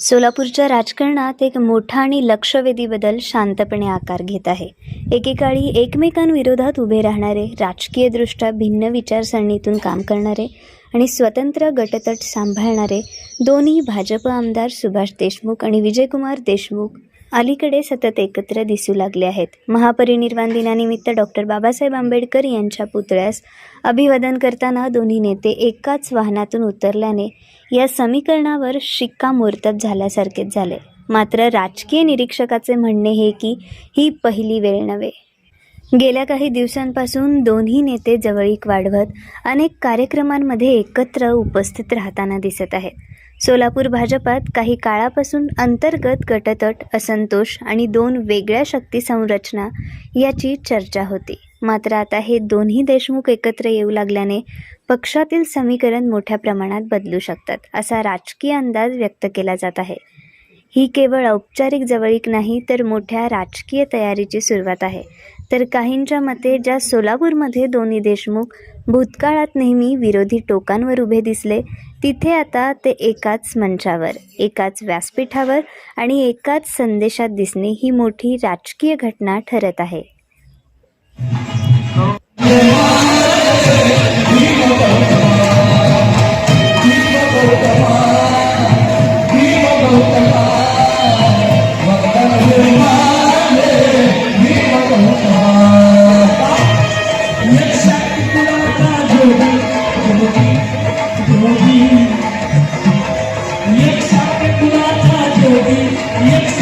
सोलापूरच्या राजकारणात एक मोठा आणि लक्षवेधी बदल शांतपणे आकार घेत आहे. एकेकाळी एकमेकांविरोधात उभे राहणारे राजकीयदृष्ट्या भिन्न विचारसरणीतून काम करणारे आणि स्वतंत्र गटतट सांभाळणारे दोन्ही भाजप आमदार सुभाष देशमुख आणि विजयकुमार देशमुख अलीकडे सतत एकत्र दिसू लागले आहेत. महापरिनिर्वाण दिनानिमित्त डॉक्टर बाबासाहेब आंबेडकर यांच्या पुतळ्यास अभिवादन करताना दोन्ही नेते एकाच वाहनातून उतरल्याने या समीकरणावर शिक्कामोर्तब झाल्यासारखेच झाले. मात्र राजकीय निरीक्षकाचे म्हणणे हे की ही पहिली वेळ नव्हे. गेल्या काही दिवसांपासून दोन्ही नेते जवळीक वाढवत अनेक कार्यक्रमांमध्ये एकत्र उपस्थित राहताना दिसत आहेत. सोलापूर भाजपात काही काळापासून अंतर्गत गटतट असंतोष आणि दोन वेगळ्या शक्ती संरचना याची चर्चा होती. मात्र आता हे दोन्ही देशमुख एकत्र येऊ लागल्याने पक्षातील समीकरण मोठ्या प्रमाणात बदलू शकतात असा राजकीय अंदाज व्यक्त केला जात आहे. ही केवळ औपचारिक जवळीक नाही तर मोठ्या राजकीय तयारीची सुरुवात आहे. तर काहींच्या मते ज्या सोलापूरमध्ये दोन्ही देशमुख भूतकाळात नेहमी विरोधी टोकांवर उभे दिसले तिथे आता ते एकाच मंचावर एकाच व्यासपीठावर आणि एकाच संदेशात दिसणे ही मोठी राजकीय घटना ठरत आहे. एक